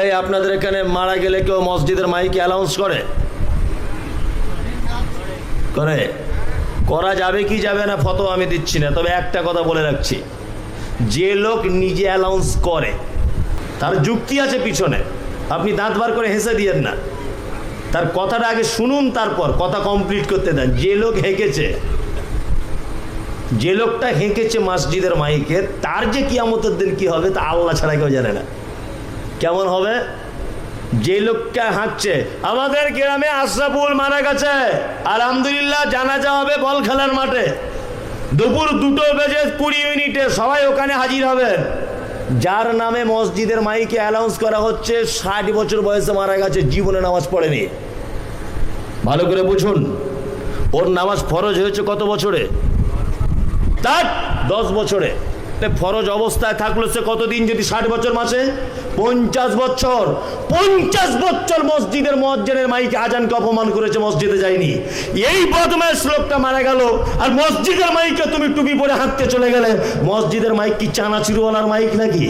এই, আপনাদের এখানে মারা গেলে কেউ মসজিদের মাইকে অ্যালাউন্স করে? করে? করা যাবে কি যাবে না ফটো আমি দিচ্ছি না, তবে একটা কথা বলে রাখছি। যে লোক নিজে অ্যালাউন্স করে, তার যুক্তি আছে পিছনে। আপনি দাঁত বার করে হেসে দিয়েন না। তার কথাটা আগে শুনুন তারপর, কথা কমপ্লিট করতে দেন। যে লোক হেঁকেছে, যে লোকটা হেঁকেছে মসজিদের মাইকে, তার যে কিয়ামতের দিন কি হবে, তা আল্লাহ ছাড়া কেউ জানে না। কেমন হবে? যে লোকটা হাঁটছে, আমাদের গ্রামে আশরাফুল মারা গেছে। আলহামদুলিল্লাহ জানাজা হবে বল খেলার মাঠে। দুপুর দুটো বেজে কুড়ি মিনিটে সবাই ওখানে হাজির হবেন যার নামে মসজিদের মাইকে অ্যানাউন্স করা হচ্ছে, ষাট বছর বয়সে মারা গেছে, জীবনে নামাজ পড়েনি। ভালো করে বুঝুন, ওর নামাজ ফরজ হয়েছে কত বছরে? তার দশ বছরে। ফরজ অবস্থায় থাকল সে কতদিন যদি ষাট বছর মাসে পঞ্চাশ বছর। পঞ্চাশ বছর মসজিদের মসজিদের মাইকে আজানকে অপমান করেছে, মসজিদে যায়নি। এই বদমাস লোকটা মারা গেল, আর মসজিদের মাইকে তুমি টুপি পরে হাঁটতে চলে গেলে, মসজিদের মাইক কি চানাচুরওয়ালার মাইক নাকি?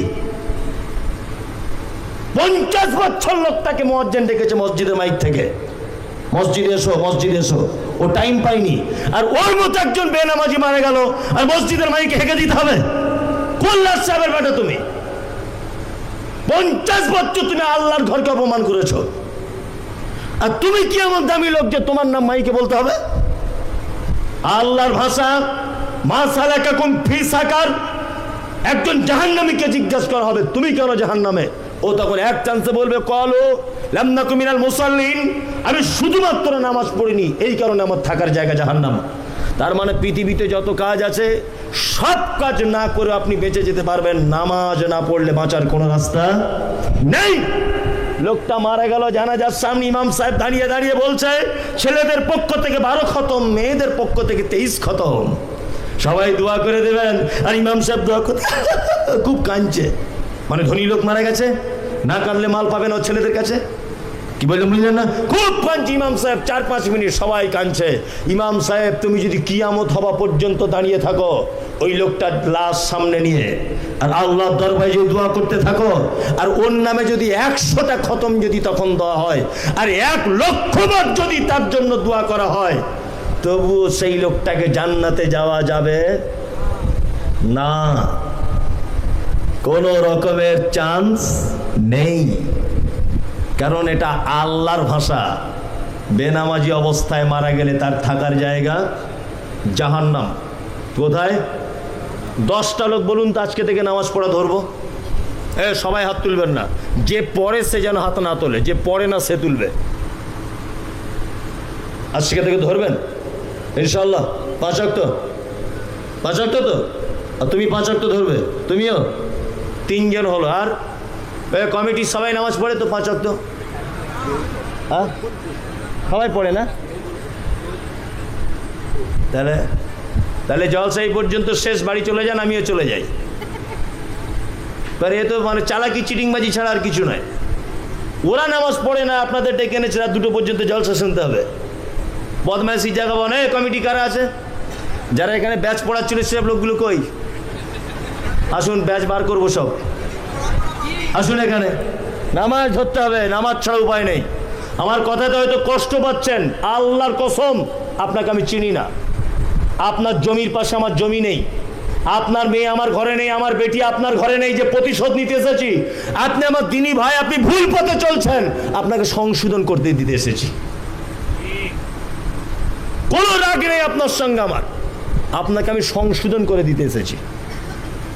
পঞ্চাশ বছর লোকটাকে মসজিদ ডেকেছে মসজিদের মাইক থেকে। মসজিদে এসো মসজিদে এসো। ও টাইম পাইনি আর ওর মতো একজন বেনামাজি মারা গেল, আর মসজিদের মাইকে হেঁকে দিতে হবে। কল্যাণ সাহেবের বেটা তুমি? পঞ্চাশ বছর তুমি আল্লাহর ঘরকে অপমান করেছ। আর তুমি কি এমন দামি লোক যে তোমার নাম মাইকে বলতে হবে? আল্লাহর ভাষা, মা সালাকা কুম ফি সাকার। একজন জাহান্নামীকে জিজ্ঞাসা করা হবে, তুমি কেন জাহান্নামে? ও তখন এক চান্সে বলবে, কলো লামনা কুমিনাল মুসাল্লিন। আমি শুধুমাত্র নামাজ পড়িনি, এই কারণে আমার থাকার জায়গা জাহান্নাম। তার মানে পৃথিবীতে যত কাজ আছে, সব কাজ না করে আপনি বেঁচে যেতে পারবেন। নামাজ না পড়লে বাঁচার কোনো রাস্তা নেই। লোকটা মারা গেল, জানাজার সামনে ইমাম সাহেব দাঁড়িয়ে দাঁড়িয়ে বলছে, ছেলেদের পক্ষ থেকে বারো খতম, মেয়েদের পক্ষ থেকে তেইশ খতম। সবাই দোয়া করে দেবেন, আর ইমাম সাহেব দোয়া করতে খুব কাঁদছে। মানে ধনী লোক মারা গেছে। না কাঁদলে মাল পাবে না ছেলেদের কাছে? কি বললেন বুঝলেন না? খুব কাঁদছে ইমাম সাহেব, চার পাঁচ মিনিট সবাই কাঁদছে। ইমাম সাহেব, তুমি যদি কিয়ামত হওয়া পর্যন্ত দাঁড়িয়ে থাকো, ওই লোকটার লাশ সামনে নিয়ে, আর আল্লাহর দরবারে যদি দোয়া করতে থাকো, আর ওর নামে যদি একশোটা খতম যদি তখন দেওয়া হয়, আর এক লক্ষ বার যদি তার জন্য দোয়া করা হয়, তবুও সেই লোকটাকে জান্নাতে যাওয়া যাবে না। কোনো রকমের চান্স নেই। কারণ এটা আল্লাহর ভাষা। বেনামাজি অবস্থায় মারা গেলে তার থাকার জায়গা জাহান্নাম। কোথায়? দশটা লোক বলুন তো আজকে থেকে নামাজ পড়া ধরবো। এ, সবাই হাত তুলবেন না। যে পড়ে সে যেন হাত না তোলে, যে পড়ে না সে তুলবে। আজকে থেকে ধরবেন? ইনশাল্লাহ পাঁচ অক্ট পাঁচ অক্ট তো? আর তুমি পাঁচ অক্ট ধরবে? তুমিও? তিনজন হলো, আর কমিটির সবাই নামাজ পড়ে তো পাঁচ অক্ট হ্যাঁ? সবাই পড়ে না? তাহলে তাহলে জলসা এই পর্যন্ত শেষ, বাড়ি চলে যান, আমিও চলে যাই। এবার এ তো মানে চালাকি, চিটিংবাজি ছাড়া আর কিছু নয়। ওরা নামাজ পড়ে না, আপনাদের ডেকে এনেছে, রাত দুটো পর্যন্ত জলসা শুনতে হবে। বদমাইশি জায়গা বনে কমিটি কারা আছে? যারা এখানে ব্যাচ পড়াচ্ছিল, সেসব লোকগুলো কই? আসুন, ব্যাচ বার করব সব। আসুন এখানে। নামাজ ধরতে হবে, নামাজ ছাড়া উপায় নেই। আমার কথাতে হয়তো কষ্ট পাচ্ছেন। আল্লাহর কসম, আপনাকে আমি চিনি না। আপনার জমির পাশে আমার জমি নেই। আপনার মেয়ে আমার ঘরে নেই, আমার বেটি আপনার ঘরে নেই যে প্রতিশোধ নিতে এসেছি। আপনি আমার দিনী ভাই, আপনি ভুল পথে চলছেন। আপনাকে সংশোধন করতে দিতে এসেছি। কোনো রাগ নেই আপনার সঙ্গে আমার। আপনাকে আমি সংশোধন করে দিতে এসেছি।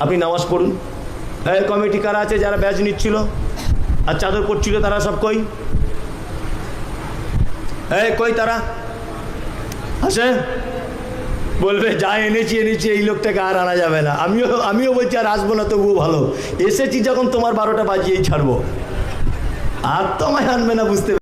আপনি নামাজ পড়ুন। এই কমিটি কারা আছে যারা ব্যাচ নিচ্ছিল? আর চাদর পড়ছিল তারা সব কই? এই কই তারা? আছে? বলবে, যা এনেছি এনেছি, এই লোকটাকে আর আনা যাবে না। আমিও আমিও বলছি, আর আসব না, তবুও ভালো। এসেছি যখন তোমার বারোটা বাজিয়েই ছাড়বো। আর তো আমায় আনবে না, বুঝতে